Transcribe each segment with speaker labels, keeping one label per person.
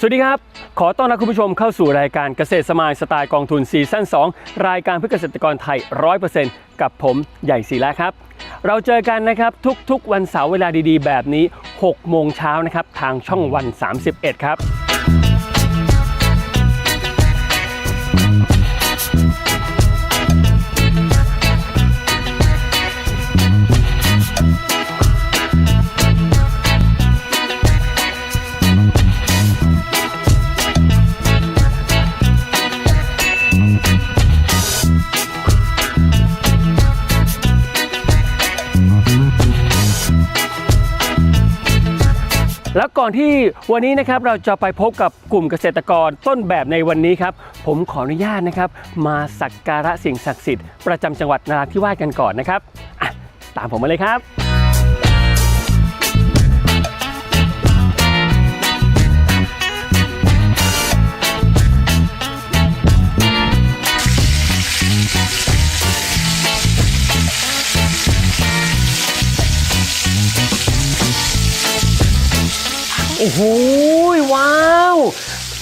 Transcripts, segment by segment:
Speaker 1: สวัสดีครับ ขอต้อนรับคุณผู้ชมเข้าสู่รายการเกษตรสมายสไตล์กองทุนซีซั่น2 รายการเพื่อเกษตรกรไทย 100%กับผมใหญ่ศิละครับ เราเจอกันนะครับทุกๆ วันเสาร์เวลาดีๆ แบบนี้ 6 โมงเช้านะครับ ทางช่องวัน 31 ครับ แล้วก่อนที่วันนี้นะครับเราจะไปพบกับกลุ่มเกษตรกรต้นแบบในวันนี้ครับ ผมขออนุญาตนะครับมาสักการะสิ่งศักดิ์สิทธิ์ประจำจังหวัดนราธิวาสกันก่อนนะครับตามผมมาเลยครับ โอ้โหว้าว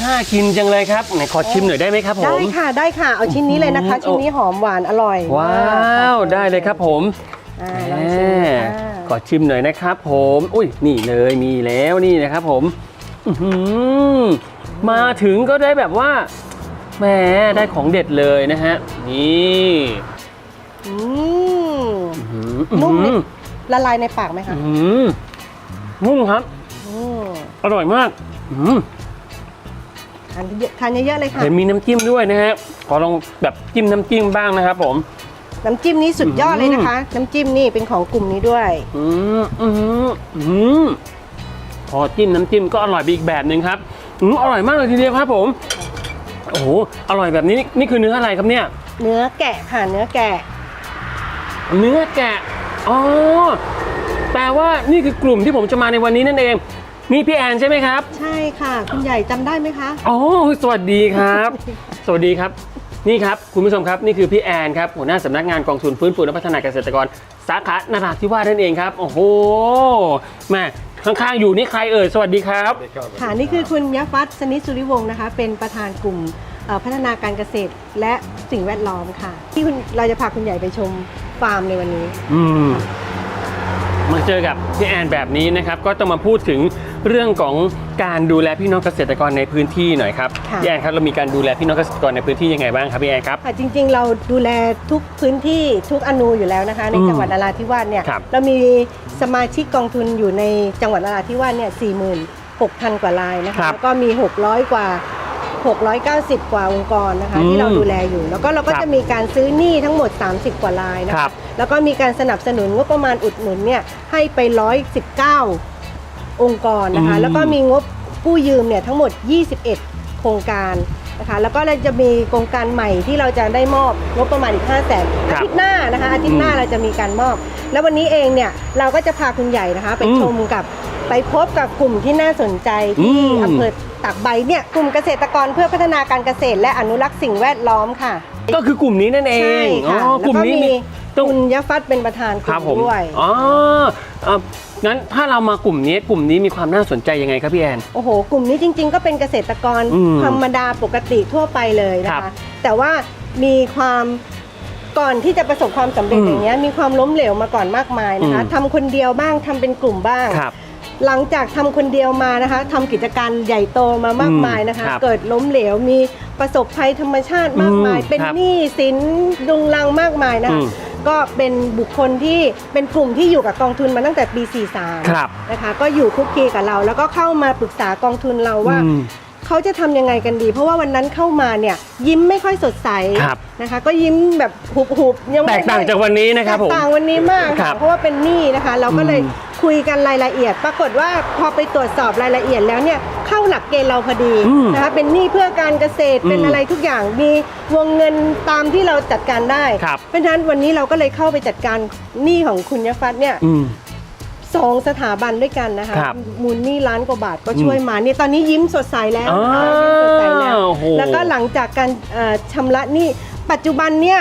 Speaker 1: น่ากินจังเลยครับไหนขอชิมหน่อยได้ไหมครับผม
Speaker 2: ได้ค่ะได้ค่ะเอาชิ้นนี้เลยนะคะ
Speaker 1: อืม
Speaker 2: ชิ้นนี้หอมหวานอร่อย
Speaker 1: ว้าวได้เลยครับผม
Speaker 2: อ่า
Speaker 1: แห
Speaker 2: ลองชิม
Speaker 1: ม
Speaker 2: ค่ะ
Speaker 1: ขอชิมหน่อยนะครับผม อุ้ยนี่เลยมีแล้วนี่นะครับผมอื้อหือมาถึงก็ได้แบบว่าแหมได้ของเด็ดเลยนะฮะ นี่
Speaker 2: อืม
Speaker 1: อื้อ
Speaker 2: นุ่มนิ
Speaker 1: หื
Speaker 2: ด
Speaker 1: อ
Speaker 2: ละลายในปากไหมคะ
Speaker 1: อื้อหือนุ่มครับ
Speaker 2: อืม
Speaker 1: อร่อยมาก อื้อหือ
Speaker 2: ทานเยอะทานเยอะๆเลยค่ะ
Speaker 1: เห็นมีน้ำจิ้มด้วยนะฮะ ขอลองแบบจิ้มน้ำจิ้มบ้างนะครับผม
Speaker 2: น้ำจิ้มนี้สุดยอดเลยนะคะ น้ำจิ้มนี่เป็นของกลุ่มนี้ด้วย
Speaker 1: อืมอืมอืมพอจิ้มน้ำจิ้มก็อร่อยไปอีกแบบหนึ่งครับอืมอร่อยมากเลยทีเดียวครับผม โอ้โห อร่อยแบบนี้นี่คือเนื้ออะไรครับเนี่ย
Speaker 2: เนื้อแกะค่ะเนื้อแกะ
Speaker 1: เนื้อแกะ อ๋อ แปลว่านี่คือกลุ่มที่ผมจะมาในวันนี้นั่นเอง นี่พี่แอนใช่ไหมครับ
Speaker 2: ใช่ค่ะ คุณใหญ่จำได้ไหมคะ
Speaker 1: อ๋อ สวัสดีครับ สวัสดีครับ นี่ครับ คุณผู้ชมครับ นี่คือพี่แอนครับหัวหน้าสำนักงานกองทุนฟื้นฟูและพัฒนาเกษตรกร สาขานราธิวาสนั่นเองครับ โอ้โหแม่ข้างๆอยู่นี่ใครเอ่ย สวัสดีครับ
Speaker 2: ค่ะนี่คือคุณยฟัตสนิทสุริวงศ์นะคะ เป็นประธานกลุ่มเอ่อพัฒนาการเกษตรและสิ่งแวดล้อมค่ะ ที่คุณเราจะพาคุณใหญ่ไปชมฟาร์มในวันนี้
Speaker 1: อืมมาเจอกับพี่แอนแบบนี้นะครับ ก็ต้องมาพูดถึง เรื่องของการดูแลพี่น้องเกษตรกรในพื้นที่หน่อยครับ
Speaker 2: ค่ะ
Speaker 1: พี่แอนครับเรามีการดูแลพี่น้องเกษตรกรในพื้นที่ยังไงบ้างครับพี่แอนครับ
Speaker 2: ค่ะจริงๆ เราดูแลทุกพื้นที่ทุกอนูอยู่แล้วนะคะ ใน
Speaker 1: อืม
Speaker 2: จังหวัดนราธิวาสเนี่ย
Speaker 1: ครับ
Speaker 2: เรามีสมาชิกกองทุนอยู่ในจังหวัดนราธิวาสเนี่ย46,000 กว่ารายนะ
Speaker 1: ครั
Speaker 2: คะ
Speaker 1: บ
Speaker 2: แล้วก็มี 600 กว่า 690 กว่าองค์กรนะคะ
Speaker 1: อืม
Speaker 2: ที่เราดูแลอยู่ แล้วก็เราก็
Speaker 1: ครับ
Speaker 2: จะมีการซื้อหนี้ทั้งหมด 30 กว่ารายนะ
Speaker 1: ครั
Speaker 2: คะ
Speaker 1: บ
Speaker 2: แล้วก็มีการสนับสนุนงบประมาณอุดหนุนเนี่ยให้ไป 119 องค์กรนะคะ
Speaker 1: อืม
Speaker 2: แล้วก็มีงบกู้ยืมเนี่ยทั้งหมด 21 โครงการนะคะ แล้วก็เราจะมีโครงการใหม่ที่เราจะได้มอบงบประมาณอีก 5 0 0แสน
Speaker 1: ค
Speaker 2: อา
Speaker 1: รับ
Speaker 2: ทิตย์หน้านะคะอาทิตย์หน้า
Speaker 1: อืม
Speaker 2: เราจะมีการมอบ แล้ววันนี้เองเนี่ยเราก็จะพาคุณใหญ่นะคะ ไป
Speaker 1: อืม
Speaker 2: ชมกับไปพบกับกลุ่มที่น่าสนใจที่
Speaker 1: อืม
Speaker 2: อำเภอตากใบเนี่ยกลุ่มเกษตรกรเพื่อพัฒนาการเกษตร และอนุรักษ์สิ่งแวดล้อมค่ะ
Speaker 1: ก็คือกลุ่มนี้นั่นเอ
Speaker 2: ใช่
Speaker 1: งอ๋
Speaker 2: ค่ะ
Speaker 1: อ
Speaker 2: แล้
Speaker 1: ก
Speaker 2: ว
Speaker 1: ลุ่ม
Speaker 2: ก็
Speaker 1: นี้
Speaker 2: มี
Speaker 1: มีต้อง
Speaker 2: คุณยฟัตเป็นประธานก
Speaker 1: ครั
Speaker 2: ลุ่
Speaker 1: บ
Speaker 2: ม
Speaker 1: ผม
Speaker 2: ด้วย
Speaker 1: อ๋อเอ่อ งั้นถ้าเรามากลุ่มนี้กลุ่มนี้มีความน่าสนใจยังไงครับพี่แอน
Speaker 2: โอ้โห กลุ่มนี้จริง ๆ ก็เป็นเกษตรกร
Speaker 1: อืม
Speaker 2: ธรรมดาปกติทั่วไปเลยนะ
Speaker 1: ครั
Speaker 2: คะ
Speaker 1: บ
Speaker 2: แต่ว่ามีความก่อนที่จะประสบความสำเร็จ
Speaker 1: อืม
Speaker 2: อย่างเงี้ยมีความล้มเหลวมาก่อนมากมายนะคะ
Speaker 1: อืม
Speaker 2: ทำคนเดียวบ้างทำเป็นกลุ่มบ้าง
Speaker 1: ครับ
Speaker 2: หลังจากทำคนเดียวมานะคะทำกิจการใหญ่โตมามากมายนะคะ
Speaker 1: อืมครับ
Speaker 2: เกิดล้มเหลวมีประสบภัยธรรมชาติมากมาย
Speaker 1: อืม
Speaker 2: เป็น
Speaker 1: ครับ
Speaker 2: หนี้สินดุงรังมากมายนะ
Speaker 1: อื
Speaker 2: คะ
Speaker 1: ม
Speaker 2: ก็เป็นบุคคลที่เป็นกลุ่มที่อยู่กับกองทุนมาตั้งแต่ปี 43
Speaker 1: ครับ
Speaker 2: นะคะก็อยู่คุกคีกับเรา แล้วก็เข้ามาปรึกษากองทุนเราว่า
Speaker 1: อืม
Speaker 2: เขาจะทำยังไงกันดี เพราะว่าวันนั้นเข้ามาเนี่ยยิ้มไม่ค่อยสดใส
Speaker 1: ครับ
Speaker 2: นะคะ ก็ยิ้มแบบหุบๆยัง
Speaker 1: แต
Speaker 2: ไม่
Speaker 1: กต่างจากวันนี้นะครับผม
Speaker 2: แตกต่างวันนี้มาก
Speaker 1: ครั
Speaker 2: ค่ะ
Speaker 1: บ
Speaker 2: เพราะว่าเป็นหนี้นะคะ เราก็เลย
Speaker 1: อืม
Speaker 2: คุยกันรายละเอียด ปรากฏว่าพอไปตรวจสอบรายละเอียดแล้วเนี่ยเข้าหลักเกณฑ์เราพอดี
Speaker 1: อืม
Speaker 2: นะคะเป็นหนี้เพื่อการเกษตรเป็น
Speaker 1: อืม
Speaker 2: อะไรทุกอย่างมีวงเงินตามที่เราจัดการได้
Speaker 1: ครับ
Speaker 2: เพราะฉะนั้นวันนี้เราก็เลยเข้าไปจัดการหนี้ของคุณยฟัตเนี่ย
Speaker 1: อืม
Speaker 2: สองสถาบันด้วยกันนะคะ
Speaker 1: ครับ
Speaker 2: มูลหนี่ล้านกว่าบาทก็ช่วยมาเนี่ยตอนนี้ยิ้มสดใสแล้ว
Speaker 1: อ้าว
Speaker 2: นะคะยิ้มสดใสแล้ว
Speaker 1: โอ้โห
Speaker 2: แล้วก็หลังจากการเอ่อชำระหนี้ปัจจุบันเนี่ย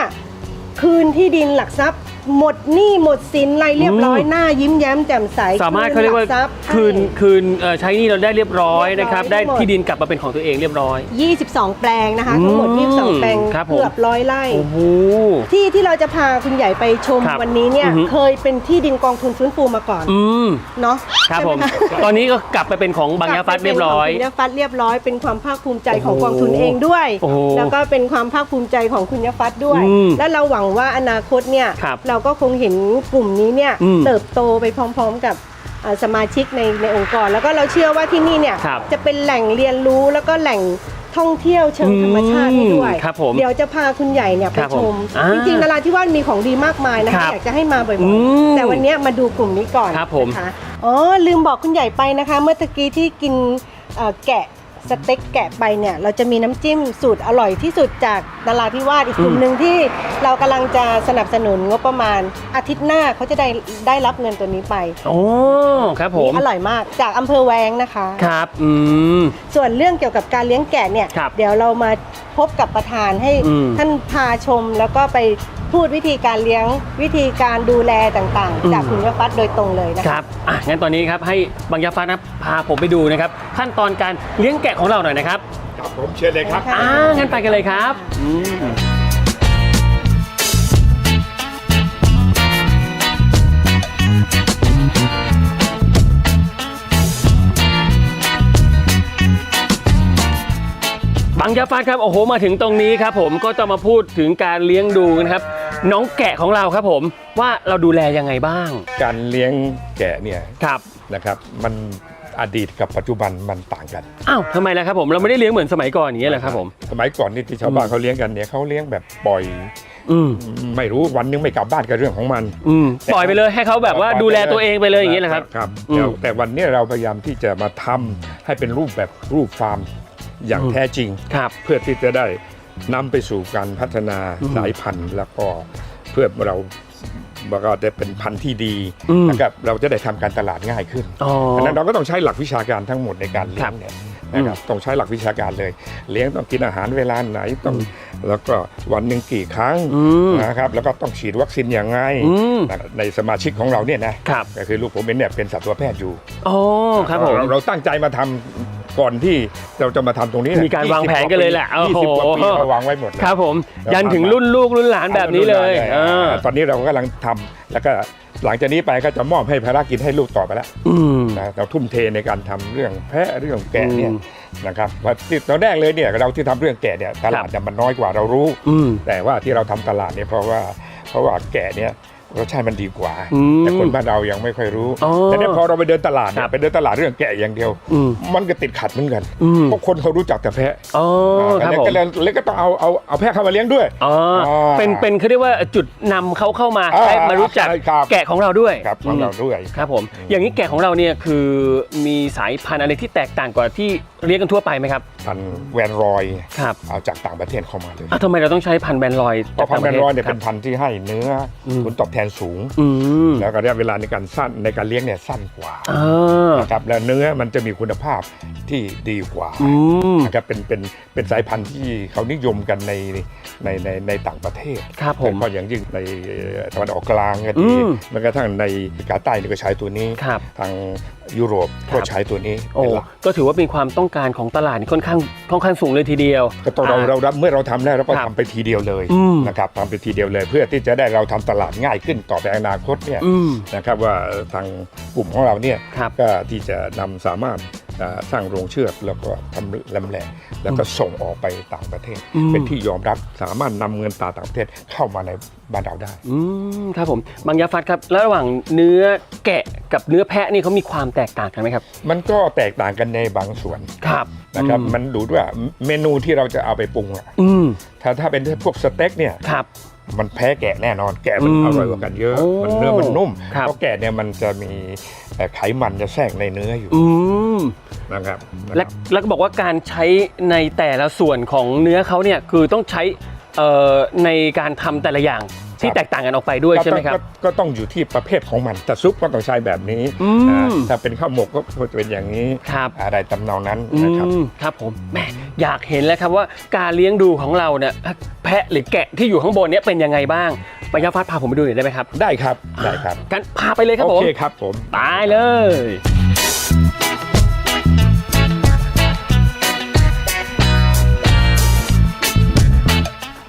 Speaker 2: คืนที่ดินหลักทรัพย์ หมดหนี้หมดสินอะไรเรียบร้อย
Speaker 1: อืม
Speaker 2: หน้ายิ้มแย้มแจ่มใส
Speaker 1: สามารถเขาเรียกว่า
Speaker 2: หลัทรัพย์
Speaker 1: คืน
Speaker 2: ใช่
Speaker 1: คืนเอ่อใช้หนี่เราได้เรียบร้อยนะครับ
Speaker 2: เรี
Speaker 1: ได้
Speaker 2: ยบร้อย
Speaker 1: ที่ดินกลับมาเป็นของตัวเองเรียบร้อย
Speaker 2: 22 แปลงนะคะทั้งหมด
Speaker 1: อืม
Speaker 2: 22 แปลง
Speaker 1: ครับผม
Speaker 2: เกือบร้อยไร่
Speaker 1: โอ้โห
Speaker 2: ที่ที่เราจะพาคุณใหญ่ไปชม
Speaker 1: ครับ
Speaker 2: วันนี้เนี่ย
Speaker 1: อือฮึ
Speaker 2: เคยเป็นที่ดินกองทุนฟื้นฟูมาก่อน
Speaker 1: อืม
Speaker 2: เนาะ
Speaker 1: ครับ
Speaker 2: ใช่
Speaker 1: ผ
Speaker 2: ไห
Speaker 1: ม
Speaker 2: คะ
Speaker 1: ตอนนี้ก็กลับไปเป็นของบางยาฟัดเรียบร้อย
Speaker 2: กลัเป็นของคุณยาฟัดเรียบร้อยเป็นความภาคภูมิใจของ
Speaker 1: โอ้โห
Speaker 2: กองทุนเองด้วย
Speaker 1: โอ้โห
Speaker 2: แล้วก็เป็นความภาคภูมิใจของคุณยาฟัดด้วย
Speaker 1: อืม
Speaker 2: และเราหวังว่าอนาคตเนี่ย
Speaker 1: ครับ
Speaker 2: เราก็คงเห็นกลุ่มนี้เนี่ย
Speaker 1: อืม
Speaker 2: เติบโตไปพร้อมๆกับอ่าสมาชิกในในองค์กร แล้วก็เราเชื่อว่าที่นี่เนี่ย
Speaker 1: ครับ
Speaker 2: จะเป็นแหล่งเรียนรู้แล้วก็แหล่งท่องเที่ยวเชิงธรรมชาติให้ด้วย
Speaker 1: อืมครับผม
Speaker 2: เดี๋ยวจะพาคุณใหญ่เนี่ยไป
Speaker 1: ครับ
Speaker 2: ช
Speaker 1: ผม
Speaker 2: ม
Speaker 1: อ่า
Speaker 2: จริงๆนราธิวาสมีของดีมากมายนะ
Speaker 1: ครั
Speaker 2: คะ
Speaker 1: บ
Speaker 2: อยากจะให้มาบ่อย
Speaker 1: อืม
Speaker 2: ๆแต่วันเนี้ยมาดูกลุ่มนี้ก่อน
Speaker 1: ครับผม
Speaker 2: นะคะอ๋อลืมบอกคุณใหญ่ไปนะคะ เมื่อตะกี้ที่กินเอ่อแกะ สเต็กแกะไปเนี่ยเราจะมีน้ำจิ้มสูตรอร่อยที่สุดจากนราธิวาสอีกกลุ่มหนึ่งที่เรากำลังจะสนับสนุนงบประมาณ อาทิตย์หน้าเขาจะได้ได้รับเงินตัวนี้ไป
Speaker 1: โอ้ครับผม
Speaker 2: นี่อร่อยมากจากอำเภอแวงนะคะ
Speaker 1: ครับอืม
Speaker 2: ส่วนเรื่องเกี่ยวกับการเลี้ยงแกะเนี่ย
Speaker 1: ครับ
Speaker 2: เดี๋ยวเรามาพบกับประธานให้
Speaker 1: อืม
Speaker 2: ท่านพาชมแล้วก็ไปพูดวิธีการเลี้ยงวิธีการดูแลต่าง
Speaker 1: อืม
Speaker 2: ๆจากคุณยฟัดโดยตรงเลยนะ
Speaker 1: ค
Speaker 2: คะ
Speaker 1: รับอะงั้นตอนนี้ครับให้บางยาฟ้านะพาผมไปดูนะครับขั้นตอนการเลี้ยงแกะของเราหน่อยนะครับ
Speaker 3: ครับผมเชิญเลยครับ
Speaker 2: ค่ะ
Speaker 1: อ่างั้นไปกันเลยครับอืมบางยาฟ้าครับโอ้โหมาถึงตรงนี้ครับผมก็จะมาพูดถึงการเลี้ยงดูนะครับ น้องแกะของเราครับผมว่าเราดูแลยังไงบ้าง
Speaker 3: การเลี้ยงแกะเนี่ย
Speaker 1: ครับ
Speaker 3: นะครับ มัน อดีตกับปัจจุบันมันต่างกัน
Speaker 1: อ้าวทำไมล่ะครับผมเราไม่ได้เลี้ยงเหมือนสมัยก่อนอย่างนี้ยเหรอครับผม
Speaker 3: สมัยก่อนนี่ที่ชาวบ้านเขาเลี้ยงกันเนี่ยเขาเลี้ยงแบบปล่อย
Speaker 1: อืม
Speaker 3: ไม่รู้วันนึงไม่กลับบ้านก็เรื่องของมัน
Speaker 1: อืมปล่อยไปเลยให้เขาแบบว่า
Speaker 3: ปล่อยไป
Speaker 1: ดูแลตัวเองไปเลยอย่างนี้แหละครับ
Speaker 3: ครับ
Speaker 1: อืม
Speaker 3: แต่แต่วันนี้เราพยายามที่จะมาทำให้เป็นรูปแบบรูปฟาร์มอย่าง
Speaker 1: อืม
Speaker 3: แท้จริง
Speaker 1: ครับ
Speaker 3: เพื่อที่จะได้นำไปสู่การพัฒนา
Speaker 1: อืม
Speaker 3: สายพันธุ์ แล้วก็เพื่อเรา เราก็จะเป็นพันธุ์ที่ดี
Speaker 1: อืม
Speaker 3: นะครับเราจะได้ทำการตลาดง่ายขึ้น
Speaker 1: อ๋อ
Speaker 3: ดังนั้นเราก็ต้องใช้หลักวิชาการทั้งหมดในการเลี้ยงเนี่ยนะครับต้องใช้หลักวิชาการเลย เลี้ยงต้องกินอาหารเวลาไหนต้อง
Speaker 1: อืม
Speaker 3: แล้วก็วันหนึ่งกี่ครั้ง
Speaker 1: อืม
Speaker 3: นะครับแล้วก็ต้องฉีดวัคซีนอย่างไง
Speaker 1: อืม
Speaker 3: ในสมาชิกของเราเนี่ยนะครับ ก็คือลูกผมเป็นเนี่ยเป็นสัตวแพทย์อยู่
Speaker 1: อ๋อครับผม
Speaker 3: เราเราตั้งใจมาทำ ก่อนที่เราจะมาทำตรงนี้นะ
Speaker 1: มีการวางแผนกันเลยแหละ
Speaker 3: ยี่สิบกว่า
Speaker 1: โอ้
Speaker 3: ปี
Speaker 1: โห
Speaker 3: เราวางไว้หมดแล้ว
Speaker 1: ครับผม
Speaker 3: แล้ว
Speaker 1: ยันถึงรุ่นลูกรุ่นหลานแบบนี้เลย
Speaker 3: อ่า
Speaker 1: อ่า
Speaker 3: ตอนนี้เรากำลังทำแล้วก็หลังจากนี้ไปก็จะมอบให้ภารกิจให้ลูกต่อไปแล้ว
Speaker 1: อืม
Speaker 3: นะเราทุ่มเทในการทำเรื่องแพะเรื่องแกะเนี่ย
Speaker 1: อืม
Speaker 3: นะครับว่าที่ตอนแรกเลยเนี่ยเราที่ทำเรื่องแกะเนี่ยตลาด
Speaker 1: ครับ
Speaker 3: เนี่ยมันน้อยกว่าเรารู้
Speaker 1: อืม
Speaker 3: แต่ว่าที่เราทำตลาดเนี่ยเพราะว่าเพราะว่าแกะเนี่ย รสชาติมันดีกว่า
Speaker 1: อืม
Speaker 3: แต่คนบ้านเรายังไม่ค่อยรู้
Speaker 1: อ๋อ
Speaker 3: แต่เนี่ยพอเราไปเดินตลาดเนี่
Speaker 1: ครั
Speaker 3: ย
Speaker 1: บ
Speaker 3: ไปเดินตลาดเรื่องแกะอย่างเดียว
Speaker 1: อืม
Speaker 3: มันก็ติดขัดเหมือนกัน
Speaker 1: อืม
Speaker 3: เพราะคนเขารู้จักแต่แพะ
Speaker 1: อ๋อครับ
Speaker 3: แล้ว
Speaker 1: ผม
Speaker 3: ก็เลยเลยก็ต้องเอาเอาเอาแพะเข้ามาเลี้ยงด้วย
Speaker 1: อ๋อ
Speaker 3: อ่า
Speaker 1: เป็นเป็นเขาเรียกว่าจุดนำเขาเข้ามา
Speaker 3: อ่า
Speaker 1: ให้มารู้จัก
Speaker 3: ใช่ครับ
Speaker 1: แกะของเราด้วย
Speaker 3: ครับของเรา
Speaker 1: ม
Speaker 3: ด้วย
Speaker 1: ครับผม อย่างนี้แกะของเราเนี่ยคือมีสายพันธุ์อะไรที่แตกต่างกว่าที่เลี้ยงกันทั่วไปไหมครับ
Speaker 3: พันธุ์แวนรอย
Speaker 1: ครับ
Speaker 3: เอาจากต่างประเทศเข้ามาเลย
Speaker 1: อะทำไมเราต้องใช้พันธุ์แบนลอย
Speaker 3: เพราะพันธุ์แวนรอยเนี่ย
Speaker 1: ค
Speaker 3: เป็นพันธุ์ที่ให้เนื้ออ
Speaker 1: ม
Speaker 3: ผลตอบแทนสูง
Speaker 1: อืม
Speaker 3: แล้วก็ระยะเวลาในการสั้นในการเลี้ยงเนี่ยสั้นกว่า
Speaker 1: อ่า
Speaker 3: นะครับแล้วเนื้อมันจะมีคุณภาพที่ดีกว่า
Speaker 1: อืม
Speaker 3: นะครับเป็นเป็นเป็นสายพันธุ์ที่เขานิยมกันในในในในต่างประเทศ
Speaker 1: ครับผม
Speaker 3: โดยเฉพาะอย่างยิ่งในตะวันออกกลางก็
Speaker 1: อื
Speaker 3: ดี
Speaker 1: ม
Speaker 3: แม้กระทั่งในอเมริกาใต้นี่ก็ใช้ตัวนี้
Speaker 1: ครับ
Speaker 3: ทาง ยุโรป
Speaker 1: ครั
Speaker 3: ก็
Speaker 1: บ
Speaker 3: ใช้ตัวนี้
Speaker 1: โอ้
Speaker 3: เป็นหลัก
Speaker 1: ก็ถือว่าเป็นความต้องการของตลาดนี่ค่อนข้างค่อนข้างสูงเลยทีเดียว
Speaker 3: ก็ต้องเรา
Speaker 1: อ่า
Speaker 3: เรารับเมื่อเราทำแล้วเราก็
Speaker 1: ครับ
Speaker 3: ทำไปทีเดียวเลย
Speaker 1: อืม
Speaker 3: นะครับทำไปทีเดียวเลย เพื่อที่จะได้เราทำตลาดง่ายขึ้นต่อไปอนาคตเนี่ย
Speaker 1: อืม
Speaker 3: นะครับว่าเอ่อทางกลุ่มของเราเนี่ย
Speaker 1: ครับ
Speaker 3: ก็ที่จะนำสามารถอ่า สร้างโรงเชือดแล้วก็ทำลำแหล่แล้วก็ส่งออกไปต่างประเทศ
Speaker 1: อืม
Speaker 3: เป็นที่ยอมรับสามารถนำเงินตราต่างประเทศเข้ามาในบ้านเราได้
Speaker 1: อืมครับผมบางยาฟัดครับ แล้วระหว่างเนื้อแกะกับเนื้อแพะนี่เขามีความแตกต่างกันไหมครับ
Speaker 3: มันก็แตกต่างกันในบางส่วน
Speaker 1: ครับ
Speaker 3: นะครับ
Speaker 1: อื
Speaker 3: มันดูด้วยว่าเมนูที่เราจะเอาไปปรุงอะ
Speaker 1: อืม
Speaker 3: ถ้าถ้าเป็นพวกสเต็กเนี่ย
Speaker 1: ครับ
Speaker 3: มันแพ้แกะแน่นอน แกะมัน
Speaker 1: อืม
Speaker 3: อร่อยกว่ากันเยอะ
Speaker 1: โอ้
Speaker 3: มันเนื้อมันนุ่ม
Speaker 1: ครับ
Speaker 3: เพราะแกะเนี่ยมันจะมีเอ่อไขมันจะแทรกในเนื้ออยู่
Speaker 1: อืม
Speaker 3: นะครับนะ
Speaker 1: และ
Speaker 3: ครับ
Speaker 1: แล้วก็บอกว่าการใช้ในแต่ละส่วนของเนื้อเขาเนี่ยคือต้องใช้เอ่อในการทำแต่ละอย่าง ที่แตกต่างกันออกไปด้วยใช่ไหมครับ
Speaker 3: ก็ก็ต้องอยู่ที่ประเภทของมันแต่ซุปก็ต้องใช้แบบนี้
Speaker 1: อืม
Speaker 3: อ่าถ้าเป็นข้าวหมกก็จะเป็นอย่างนี้
Speaker 1: ครับ
Speaker 3: อะไรตำนองนั้น
Speaker 1: อื
Speaker 3: นะครับ
Speaker 1: มครับผมแหมอยากเห็นแล้วครับว่าการเลี้ยงดูของเราเนี่ยแพะหรือแกะที่อยู่ข้างบนเนี่ยเป็นยังไงบ้างปัญญาฟัดพาผมไปดูหน่อยได้ไหมครับ
Speaker 3: ได้ครับได้ครับ
Speaker 1: กันพาไปเลยครับ
Speaker 3: โอ
Speaker 1: ผม
Speaker 3: เคครับผม
Speaker 1: ตายเลย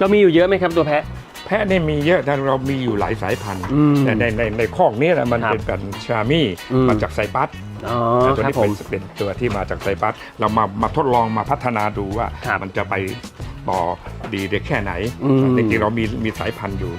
Speaker 1: เรามีอยู่เยอะไหมครับตัวแพะ
Speaker 3: แพะนี่มีเยอะแต่เรามีอยู่หลายสายพันธุ์
Speaker 1: อืม
Speaker 3: แต่ในในในคอกนี้นะมัน
Speaker 1: ครับ
Speaker 3: เป็นกันชามี่
Speaker 1: อืม
Speaker 3: มาจากไซปัส
Speaker 1: อ๋อ
Speaker 3: ตัว
Speaker 1: ครับ
Speaker 3: นี้
Speaker 1: ผ
Speaker 3: เป็น
Speaker 1: ม
Speaker 3: เป็นตัวที่มาจากไซปัสเรามามาทดลองมาพัฒนาดูว่า
Speaker 1: ครับ
Speaker 3: มันจะไปต่อดีได้แค่ไหน
Speaker 1: อืม
Speaker 3: จริงๆเรามีมีสายพันธุ์อยู่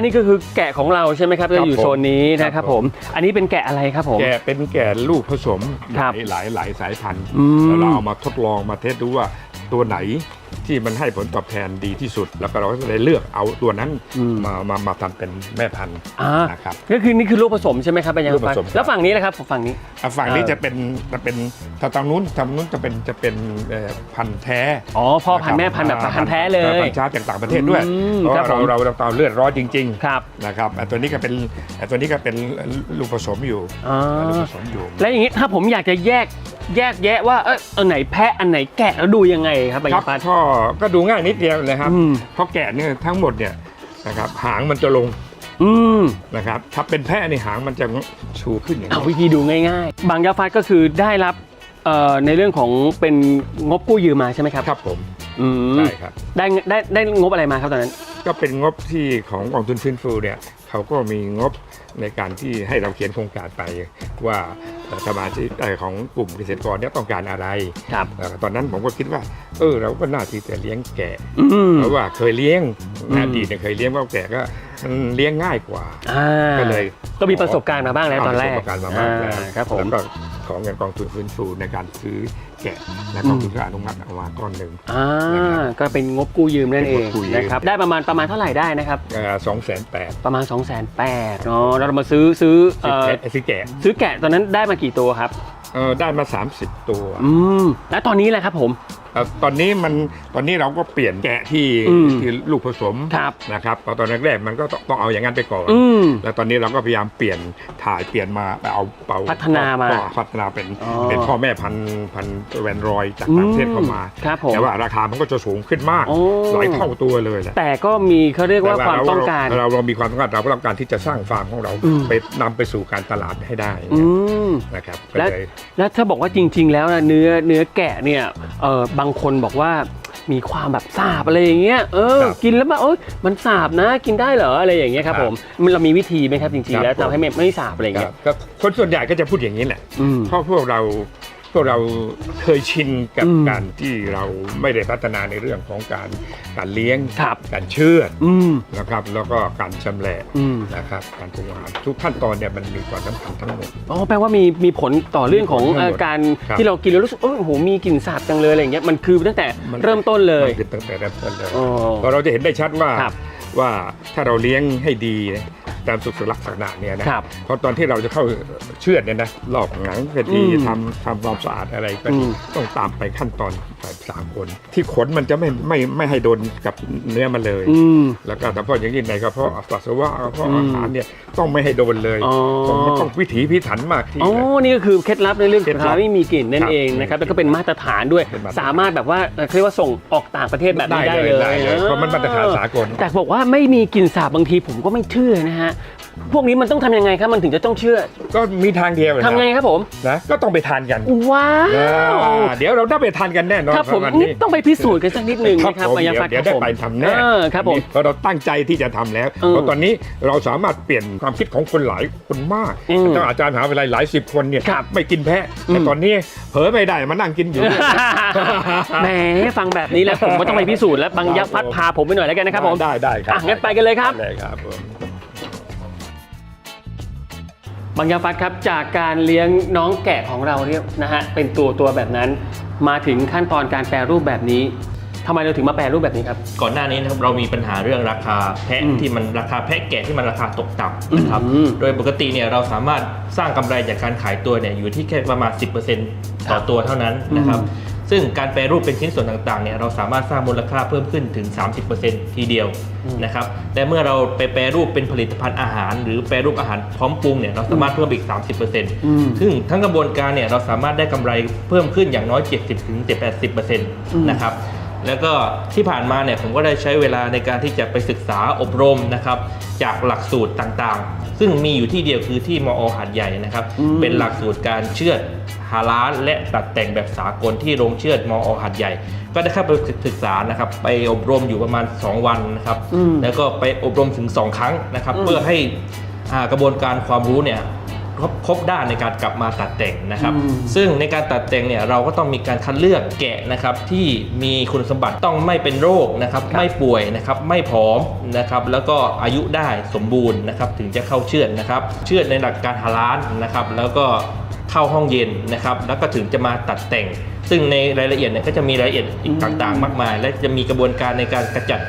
Speaker 1: นนี้ก็คือแกะของเราใช่ไหมครับ
Speaker 3: ครับ
Speaker 1: จะอยู่โซนนี้
Speaker 3: ผม
Speaker 1: นะครับ
Speaker 3: ครับ
Speaker 1: ผ
Speaker 3: ผมม
Speaker 1: อันนี้เป็นแกะอะไรครับผม
Speaker 3: แกเป็นแก่ลูกผสมห
Speaker 1: ครั
Speaker 3: ลา
Speaker 1: บ
Speaker 3: ยหลายหลายสายพันธุ์
Speaker 1: อืม
Speaker 3: แล้วเราเอามาทดลองมาเทสดูว่าตัวไหน ที่มันให้ผลตอบแทนดีที่สุด แล้วก็เราก็เลยเลือกเอาตัวนั้น
Speaker 1: อืม
Speaker 3: มามามาทำเป็นแม่พันธุ์
Speaker 1: อ่า
Speaker 3: นะครับ
Speaker 1: ก็คือนี่คือลูกผสมใช่ไหมครับเป็นยัง
Speaker 3: ลูกผสมครับ
Speaker 1: แล้วฝั่งนี้นะครับฝั่งนี้
Speaker 3: อะฝั่งนี้
Speaker 1: เออ
Speaker 3: จะเป็นจะเป็นถ้าทางนู้นทางนู้นจะเป็นจะเป็นเอ่อพันธุ์แท้
Speaker 1: อ๋อพ่อพันธุ์แม่พันธุ์แบบพันธุ์แท้เลย
Speaker 3: พันธุ์ช้าจากต่างประเทศด้วย
Speaker 1: อืม
Speaker 3: เพราะ
Speaker 1: ครับ
Speaker 3: ว่าเรา
Speaker 1: ผม
Speaker 3: เราเราเอาเลือดร้อนจริง
Speaker 1: ครับ
Speaker 3: ๆนะครับอะตัวนี้ก็เป็นอะตัวนี้ก็เป็นลูกผสมอยู่
Speaker 1: อ๋อ
Speaker 3: ลูกผสมอยู่
Speaker 1: แล้วอย่างนี้ถ้าผมอยากจะแยกแยกแยะว่าเอออันไหนแพะอันไหนแกะแล้วดูยังไงครับปัญ
Speaker 3: ครั
Speaker 1: ญา
Speaker 3: บ
Speaker 1: ฟัด
Speaker 3: ก็ก็ดูง่ายนิดเดียวเลยครับ
Speaker 1: อืม
Speaker 3: เพราะแกะเนี่ยทั้งหมดเนี่ยนะครับหางมันจะลง
Speaker 1: อืม
Speaker 3: นะครับถ้าเป็นแพะในหางมันจะชูขึ้นอย่าง
Speaker 1: เอา
Speaker 3: นี้
Speaker 1: วิธีดูง่ายๆ บางยาฟัดก็คือได้รับเอ่อในเรื่องของเป็นงบกู้ยืมมาใช่ไหมครับ
Speaker 3: ครับผม
Speaker 1: อืม
Speaker 3: ใช่ครับ
Speaker 1: ได้ได้ได้งบอะไรมาครับตอนนั้น
Speaker 3: ก็เป็นงบที่ของกองทุนฟื้นฟูเนี่ยเขาก็มีงบในการที่ให้เราเขียนโครงการไปว่าเอ่อ สมาชิกเอ่อของกลุ่มเกษตรกรเนี่ยต้องการอะไร
Speaker 1: ครับ
Speaker 3: เอ่อตอนนั้นผมก็คิดว่า เออเราก็น่าที่จะเลี้ยงแกะ
Speaker 1: อืม
Speaker 3: เพราะว่าเคยเลี้ยง
Speaker 1: อืม
Speaker 3: อดีตเนี่ยเคยเลี้ยงว่าแกะก็มันเลี้ยงง่ายกว่า
Speaker 1: อ่า
Speaker 3: ก็เลย
Speaker 1: ก็มีประสบการณ์มาบ้างแล้วตอนแรก
Speaker 3: เาประสบการณ์มาบ้างแล้ว
Speaker 1: อ่ครับผม
Speaker 3: แล้วก็ของเงินกองทุนฟื้นฟูในการซื้อ แกะ และกองทุนก็อนุมัติเอามาก้อนหนึ่ง
Speaker 1: อ่า
Speaker 3: นะครับ
Speaker 1: ก็เป็นงบกู้ยืมนั่นเอง
Speaker 3: เป็นงบกู้ยืม
Speaker 1: นะครับได้ประมาณประมาณเท่าไหร่ได้นะครับ
Speaker 3: สองแสนแปด
Speaker 1: ประมาณ 2 8 0 0 0 0เนาะแล้วเรามาซื้อซื้อเอ่อ
Speaker 3: ซื้อแกะ
Speaker 1: ซื้อแกะตอนนั้นได้มากี่ตัวครับ
Speaker 3: เออได้มา 30 ตัว
Speaker 1: อืม แล้วตอนนี้แหละครับผม
Speaker 3: เอ่อตอนนี้มันตอนนี้เราก็เปลี่ยนแกะที่
Speaker 1: อืม
Speaker 3: ที่ลูกผสม
Speaker 1: ครับ
Speaker 3: นะครับเพราะตอนแรกๆมันก็ต้องต้องเอาอย่างนั้นไปก่อน
Speaker 1: อืม
Speaker 3: แล้วตอนนี้เราก็พยายามเปลี่ยนถ่ายเปลี่ยนมาเอาเป่า
Speaker 1: พัฒนามา
Speaker 3: พัฒนาเป็น
Speaker 1: อ๋อ
Speaker 3: เป็นพ่อแม่พันธุ์พันธุ์แวนรอยจากต่างประเทศเข้ามา
Speaker 1: ครับผม
Speaker 3: แต่ว่าราคามันก็จะสูงขึ้นมาก
Speaker 1: โอ้
Speaker 3: หลายเท่าตัวเลยแหละ
Speaker 1: แต่ก็มีเขาเรียกว่า
Speaker 3: แต่
Speaker 1: ความต้องการ
Speaker 3: เราเรามีความต้องการเราก็ต้องการที่จะสร้างฟาร์มของเรา
Speaker 1: อืม
Speaker 3: ไปนำไปสู่การตลาดให้ได้
Speaker 1: อืม
Speaker 3: นะครับก็
Speaker 1: และ
Speaker 3: เลย
Speaker 1: แล้วถ้าบอกว่าจริง ๆ แล้วนะเนื้อเนื้อแกะเนี่ยเออบางคนบอกว่ามีความแบบสาบอะไรอย่างเงี้ยเออ
Speaker 3: ครับ
Speaker 1: กินแล้วแบบเอ้ยมันสาบนะ กินได้เหรออะไรอย่างเงี้ยครับ
Speaker 3: ครับ
Speaker 1: ผมมันเรามีวิธีไหมครับจริง
Speaker 3: ครั
Speaker 1: ๆ
Speaker 3: บ
Speaker 1: แล้ว
Speaker 3: ผม
Speaker 1: ทำให้ไม่ไม่สาบอะไรอย่าง
Speaker 3: ค
Speaker 1: เงี้
Speaker 3: รั
Speaker 1: ย
Speaker 3: บก็คนส่วนใหญ่ก็จะพูดอย่างนี้แหละ
Speaker 1: อืม
Speaker 3: เพราะพวกเราพว กเราเคยชินกับ
Speaker 1: อืม
Speaker 3: การที่เราไม่ได้พัฒนาในเรื่องของการการเลี้ยง
Speaker 1: ครับ
Speaker 3: การเชื่อด
Speaker 1: อืม
Speaker 3: นะครับ แล้วก็การชำแหละ
Speaker 1: อืม
Speaker 3: นะครับการปรุงอาหารทุกขั้นตอนเนี่ยมันมีความสำคัญทั้งหมด
Speaker 1: อ๋อแปลว่ามีมีผลต่อเรื่องของ
Speaker 3: มีผลทั้งหมด
Speaker 1: เอ่อการ
Speaker 3: ครับ
Speaker 1: ที่เรากินแล้วรู้สึกโอ้โหมีกลิ่นสาบจังเลยอะไรอย่างเงี้ยมันคือตั้งแต่
Speaker 3: มัน
Speaker 1: เริ่มต้นเลย
Speaker 3: มันคือตั้งแต่เริ่มต้นเลย
Speaker 1: อ๋อ
Speaker 3: เพราะเราจะเห็นได้ชัดว่า
Speaker 1: ครับ
Speaker 3: ว่าถ้าเราเลี้ยงให้ดีนะ ตามสุขลักษณะเนี่ยนะครับเพราะตอนที่เราจะเข้าเชือดเนี่ยนะลอกหนังก็ดี
Speaker 1: อืม
Speaker 3: ทำทำความสะอาดอะไรก็
Speaker 1: อื
Speaker 3: ดี
Speaker 1: ม
Speaker 3: ต้องตามไปขั้นตอนสามคน ที่ขนมันจะไม่ไม่ไม่ให้โดนกับเนื้อมันเลย
Speaker 1: อืม
Speaker 3: แล้วก็แต่พออย่างนี้ในกระเพาะปัสสาวะกระเพาะ
Speaker 1: อืม
Speaker 3: อาหารเนี่ยต้องไม่ให้โดนเลย
Speaker 1: อ๋อ
Speaker 3: ต้องต้องวิถีพิถันมากที่
Speaker 1: อ๋อนี่ก็คือเคล็ดลับในเรื่อง
Speaker 3: เคล็ดลับ
Speaker 1: ทำให้มีกลิ่นนั่น
Speaker 3: ครับ
Speaker 1: เองนะครับแล้วก็เป็นมาตรฐานด้วย
Speaker 3: เป็นมาตรฐาน
Speaker 1: สามารถแบบว่าเอ่อเรียกว่าส่งออกต่างประเทศแบบนี้ได้เลย
Speaker 3: ได้เลยเพราะมันมาตรฐานสากล
Speaker 1: แต่บอกว่าไม่มีกลิ่นสาบบางทีผมก็ไม่เชื่อนะฮะ พวกนี้มันต้องทำยังไงครับมันถึงจะต้องเชื่อ
Speaker 3: ก็มีทางเดียวเลย
Speaker 1: ทำไงครับผม
Speaker 3: นะก็ต้องไปทานกัน
Speaker 1: ว้าว
Speaker 3: อ่าเดี๋ยวเราได้ไปทานกันแน่นอน
Speaker 1: ครับผม
Speaker 3: วัน
Speaker 1: นี่
Speaker 3: นี้
Speaker 1: ต้องไปพิสูจน์กันสักนิดนึงนะครับ
Speaker 3: ผม
Speaker 1: มายา
Speaker 3: เดี๋ยว
Speaker 1: ฟัด
Speaker 3: เดี๋ยว
Speaker 1: ค
Speaker 3: ได้
Speaker 1: รับผม
Speaker 3: ไปทำแน่
Speaker 1: เออครับผม
Speaker 3: เพราะเราตั้งใจที่จะทำแล้ว
Speaker 1: เออ
Speaker 3: เพราะตอนนี้เราสามารถเปลี่ยนความคิดของคนหลายคนมาก
Speaker 1: อืม
Speaker 3: ต้องอาจารย์มหาวิทยาลัยหลายสิบคนเนี่ย
Speaker 1: ครับ
Speaker 3: ไม่กินแพะ
Speaker 1: อืม
Speaker 3: แต่ตอนนี้เผลอไม่ได้มานั่งกินอยู่
Speaker 1: แหมฟังแบบนี้แล้วผมก็ต้องไปพิสูจน์แล้วบางยาฟัดพาผมไปหน่อยแล้วกันนะครับผม
Speaker 3: ได้ได้ครับ
Speaker 1: อะงั้นไปกันเลยครับ
Speaker 3: ได้เลยครับผม
Speaker 1: บางยาฟัดครับจากการเลี้ยงน้องแกะของเราเนี่ยนะฮะเป็นตัวตัวแบบนั้น มาถึงขั้นตอนการแปรรูปแบบนี้ทำไมเราถึงมาแปรรูปแบบนี้ครับ
Speaker 4: ก่อนหน้านี้นะครับเรามีปัญหาเรื่องราคาแพะ
Speaker 1: อืม
Speaker 4: ที่มันราคาแพะแกะที่มันราคาตกต่ำนะครับ
Speaker 1: อืม
Speaker 4: โดยปกติเนี่ยเราสามารถสร้างกำไรจากการขายตัวเนี่ยอยู่ที่แค่ประมาณ 10%ต่อตัวเท่านั้นนะครับ
Speaker 1: อืม
Speaker 4: ซึ่งการแปรรูปเป็นชิ้นส่วนต่างๆเนี่ยเราสามารถสร้างมูลค่าเพิ่มขึ้นถึง 30%ทีเดียวนะครับแต่เมื่อเราไปแปรรูปเป็นผลิตภัณฑ์อาหาร หรือแปรรูปอาหารพร้อมปรุงเนี่ยเราสามารถเพิ่มอีก 30%ซึ่งทั้งกระบวนการเนี่ยเราสามารถได้กำไรเพิ่มขึ้นอย่างน้อย 70-80%นะครับ แล้วก็ที่ผ่านมาเนี่ยผมก็ได้ใช้เวลาในการที่จะไปศึกษาอบรมนะครับจากหลักสูตรต่างๆ ซึ่งมีอยู่ที่เดียวคือที่มอหัดใหญ่นะครับ
Speaker 1: อืม
Speaker 4: เป็นหลักสูตรการเชือดฮาลาลและตัดแต่งแบบสากลที่โรงเชือดมอหัดใหญ่ ก็ได้เข้าไปศึกษานะครับ ไปอบรมอยู่ประมาณ 2 วันนะครับ
Speaker 1: อืม
Speaker 4: แล้วก็ไปอบรมถึง 2 ครั้งนะครับ
Speaker 1: อืม
Speaker 4: เพื่อให้อ่ากระบวนการความรู้เนี่ย ครบครบด้านในการกลับมาตัดแต่งนะครับ
Speaker 1: อืม
Speaker 4: ซึ่งในการตัดแต่งเนี่ยเราก็ต้องมีการคัดเลือกแกะนะครับที่มีคุณสมบัติต้องไม่เป็นโรคนะครับไม่ป่วยนะครับไม่ผอมนะครับแล้วก็อายุได้สมบูรณ์นะครับถึงจะเข้าเชือดนะครับเชือดในหลักการฮาลาลนะครับแล้วก็เข้าห้องเย็นนะครับแล้วก็ถึงจะมาตัดแต่ง ซึ่งในรายละเอียดเนี่ยก็จะมีรายละเอียดอีกต่างๆ มากมาย และจะมีกระบวนการในการกระจัด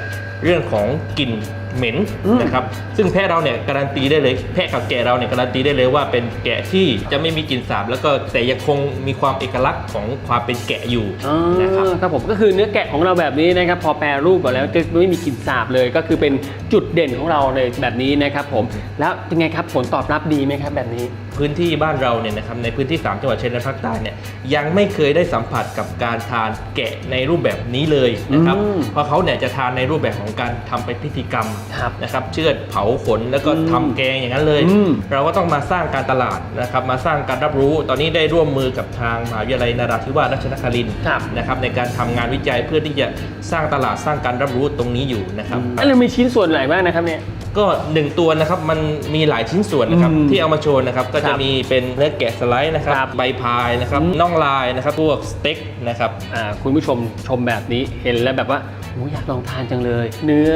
Speaker 4: เรื่องของกลิ่น เหม็น
Speaker 1: อืม
Speaker 4: นะครับซึ่งแพะเราเนี่ยการันตีได้เลยแพะกับแกะเราเนี่ยการันตีได้เลยว่าเป็นแกะที่จะไม่มีกลิ่นสาบ แล้วก็แต่ยังคงมีความเอกลักษณ์ของความเป็นแกะอยู่
Speaker 1: อ๋อ
Speaker 4: นะครับ
Speaker 1: ครับผมก็คือเนื้อแกะของเราแบบนี้นะครับพอแปรรูปออกแล้วจะไม่มีกลิ่นสาบเลย ก็คือเป็นจุดเด่นของเราเลยแบบนี้นะครับผมแล้วเป็นไงครับผลตอบรับดีไหมครับแบบนี้
Speaker 4: พื้นที่บ้านเราเนี่ยนะครับในพื้นที่ 3 จังหวัดชายแดนภาคใต้เนี่ยยังไม่เคยได้สัมผัสกับการทานแกะในรูปแบบนี้เลยนะครับ
Speaker 1: อืม
Speaker 4: เพราะเขาเนี่ยจะทานในรูปแบบของการทำเป็นพิธีกรรม
Speaker 1: ครับ
Speaker 4: นะครับเชือดเผาขนแล้วก็
Speaker 1: อืม
Speaker 4: ทำแกงอย่างนั้นเลย
Speaker 1: อืม
Speaker 4: เราก็ต้องมาสร้างการตลาดนะครับมาสร้างการรับรู้ตอนนี้ได้ร่วมมือกับทางมหาวิทยาลัยนาราธิวาสราชนครินทร์
Speaker 1: ครับ
Speaker 4: นะครับในการทำงานวิจัยเพื่อที่จะสร้างตลาดสร้างการรับรู้ตรงนี้อยู่นะครับ
Speaker 1: อันนี้มีชิ้นส่วนไหนบ้างนะครับเนี่ย
Speaker 4: ก็หนึ่งตัวนะครับมันมีหลายชิ้นส่วนนะครับ
Speaker 1: อืม
Speaker 4: ที่เอามาโชว์นะครับก็
Speaker 1: ครั
Speaker 4: จะ
Speaker 1: บ
Speaker 4: มีเป็นเนื้อแกะสไลด์นะครับ
Speaker 1: ครับ
Speaker 4: ใบพายนะครับ
Speaker 1: อืม
Speaker 4: น่องลายนะครับพวกสเต็กนะครับ
Speaker 1: อ่าคุณผู้ชมชมแบบนี้เห็นแล้วแบบว่าโอ้อยากลองทานจังเลย เนื้อ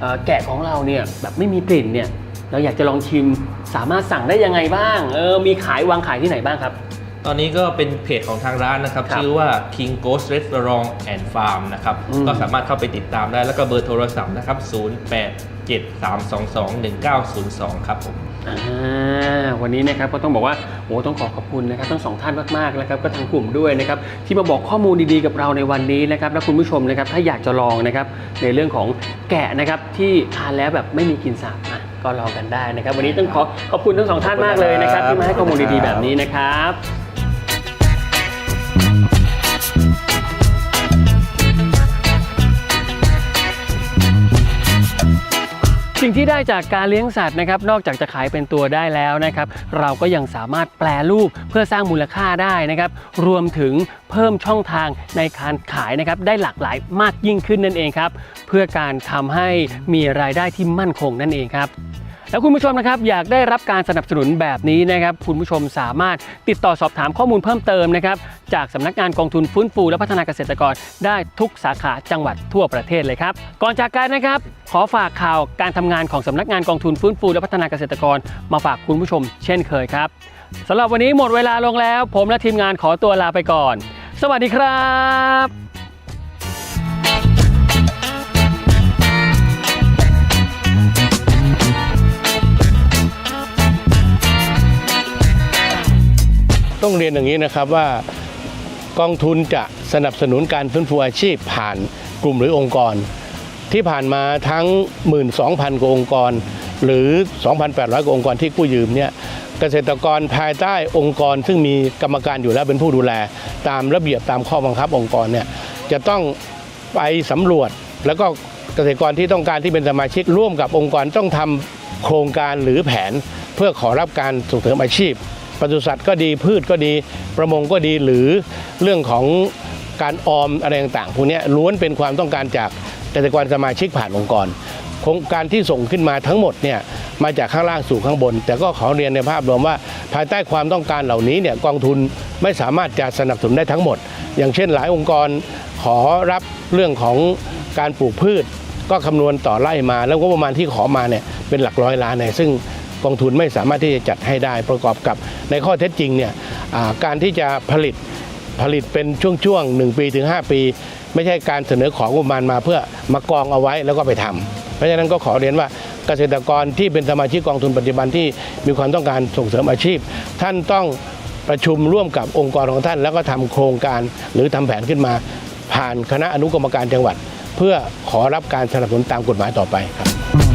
Speaker 1: เอ่อแกะของเราเนี่ยแบบไม่มีกลิ่นเนี่ยเราอยากจะลองชิมสามารถสั่งได้ยังไงบ้างเออมีขายวางขายที่ไหนบ้างครับ
Speaker 4: ตอนนี้ก็เป็นเพจของทางร้านนะครับ
Speaker 1: ครับ
Speaker 4: ชื่อว่า King Ghost Restaurant and Farm นะครับ
Speaker 1: อืม
Speaker 4: ก็สามารถเข้าไปติดตามได้แล้วก็เบอร์โทรศัพท์นะครับ 07-322-1902 ครับผม
Speaker 1: อ่าวันนี้นะครับก็ต้องบอกว่าโอ้ต้องขอขอบคุณนะครับทั้งสองท่านมากๆนะครับก็ทางกลุ่มด้วยนะครับที่มาบอกข้อมูลดีๆกับเราในวันนี้นะครับและคุณผู้ชมนะครับถ้าอยากจะลองนะครับในเรื่องของแกะนะครับที่ทานแล้วแบบไม่มีกลิ่นสาบอะก็ลองกันได้นะครับ วันนี้ต้องขอขอบคุณทั้งสองท่านมากเลยนะครับที่มาให้ข้อมูลดีๆแบบนี้นะครับ สิ่งที่ได้จากการเลี้ยงสัตว์นะครับนอกจากจะขายเป็นตัวได้แล้วนะครับ เราก็ยังสามารถแปลรูปเพื่อสร้างมูลค่าได้นะครับ รวมถึงเพิ่มช่องทางในการขายนะครับได้หลากหลายมากยิ่งขึ้นนั่นเองครับ เพื่อการทำให้มีรายได้ที่มั่นคงนั่นเองครับ แล้วคุณผู้ชมนะครับอยากได้รับการสนับสนุนแบบนี้นะครับคุณผู้ชมสามารถติดต่อสอบถามข้อมูลเพิ่มเติมนะครับจากสำนักงานกองทุนฟื้นฟูและพัฒนาเกษตรกร ได้ทุกสาขาจังหวัดทั่วประเทศเลยครับก่อนจากกันนะครับขอฝากข่าวการทำงานของสำนักงานกองทุนฟื้นฟูและพัฒนาเกษตรกร มาฝากคุณผู้ชม เช่นเคยครับสำหรับวันนี้หมดเวลาลงแล้ว ผมและทีมงานขอตัวลาไปก่อน สวัสดีครับ
Speaker 5: ต้องเรียนอย่างนี้นะครับว่ากองทุนจะสนับสนุนการฟื้นฟูอาชีพผ่านกลุ่มหรือองค์กร ที่ผ่านมาทั้ง 12,000 กว่าองค์กร หรือ 2,800 กว่าองค์กรที่กู้ยืมเนี่ยเกษตรกรภายใต้องค์กร ซึ่งมีกรรมการอยู่แล้วเป็นผู้ดูแล ตามระเบียบตามข้อบังคับองค์กรเนี่ยจะต้องไปสำรวจ แล้วก็เกษตรกรที่ต้องการที่เป็นสมาชิกร่วมกับองค์กรต้องทำโครงการหรือแผนเพื่อขอรับการส่งเสริมอาชีพ ปศุสัตว์ก็ดีพืชก็ดีประมงก็ดีหรือเรื่องของการออมอะไรต่างๆพวกนี้ล้วนเป็นความต้องการจากเกษตรกรสมาชิกผ่านองค์กรโครงการที่ส่งขึ้นมาทั้งหมดเนี่ยมาจากข้างล่างสู่ข้างบน แต่ก็ขอเรียนในภาพรวมว่า ภายใต้ความต้องการเหล่านี้เนี่ยกองทุนไม่สามารถจะสนับสนุนได้ทั้งหมด อย่างเช่นหลายองค์กรขอรับเรื่องของการปลูกพืช ก็คำนวณต่อไร่มา แล้วก็ประมาณที่ขอมาเนี่ยเป็นหลักร้อยล้านเนี่ยซึ่ง กองทุนไม่สามารถที่จะจัดให้ได้ประกอบกับในข้อเท็จจริงเนี่ยการที่จะผลิตผลิตเป็นช่วงๆหนึ่งปีถึง 5 ปี ไม่ใช่การเสนอของงบประมาณมาเพื่อมากองเอาไว้แล้วก็ไปทำเพราะฉะนั้นก็ขอเรียนว่าเกษตรกรที่เป็นสมาชิกกองทุนปัจจุบันที่มีความต้องการส่งเสริมอาชีพ ท่านต้องประชุมร่วมกับองค์กรของท่าน แล้วก็ทำโครงการหรือทำแผนขึ้นมา ผ่านคณะอนุกรรมการจังหวัด เพื่อขอรับการสนับสนุนตามกฎหมายต่อไปครับ